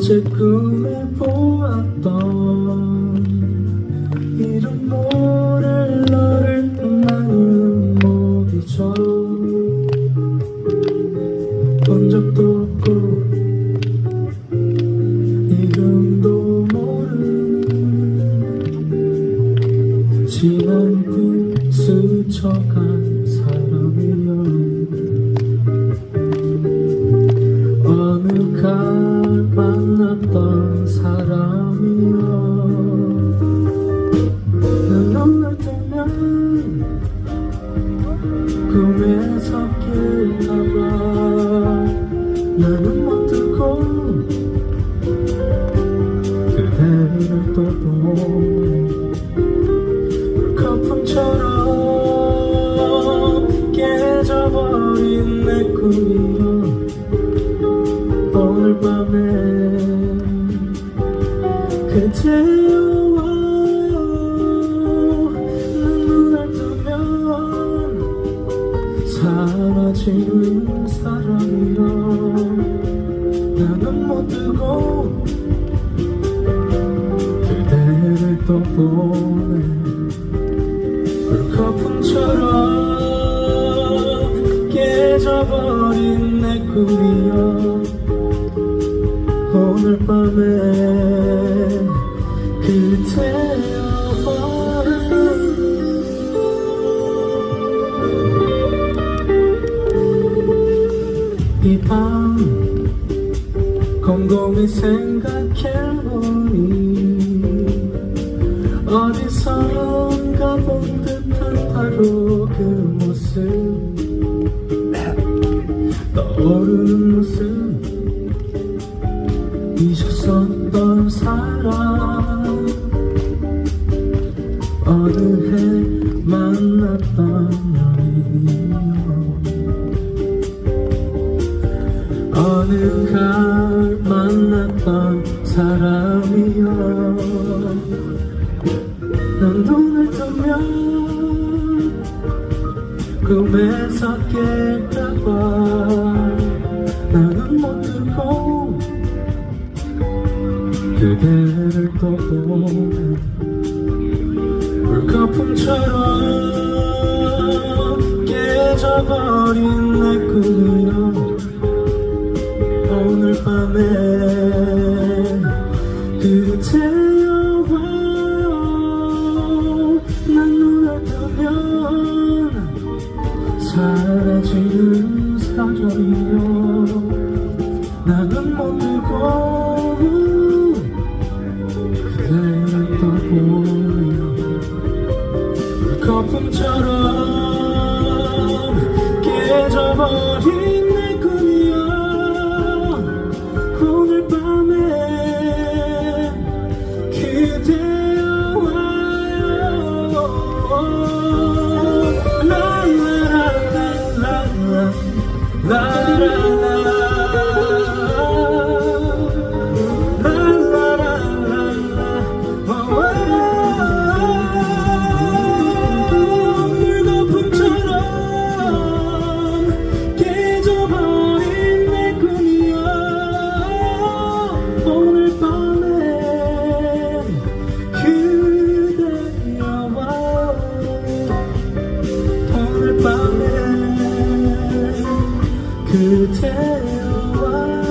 어제 꿈에 보았던 이름 모를 너를 나는 못 잊어 본 적도 없고 이름도 모르는 지난 꿈 스쳐 나는 못 뜨고 그대를 또 보네 거품처럼 깨져버린 내 꿈이여 오늘 밤에 그대 지는 사랑이여 나는 못 뜨고 그대를 또 보네 불거품처럼 깨져버린 내 꿈이여. 오늘 밤에 그대 밤 곰곰이 생각해보니 어디선가 본 듯한 바로 그 모습. 떠오르는 모습. 잊었었던 사람. 어느 해 어느 가을 만났던 사람이여. 난 눈을 뜨면 꿈에서 깰까봐 나는 못 뜨고 그대를 또 보네 물거품처럼 깨져버린 내 그대여 와요 난 눈을 뜨면 사라지는 사정이여 나랑 world.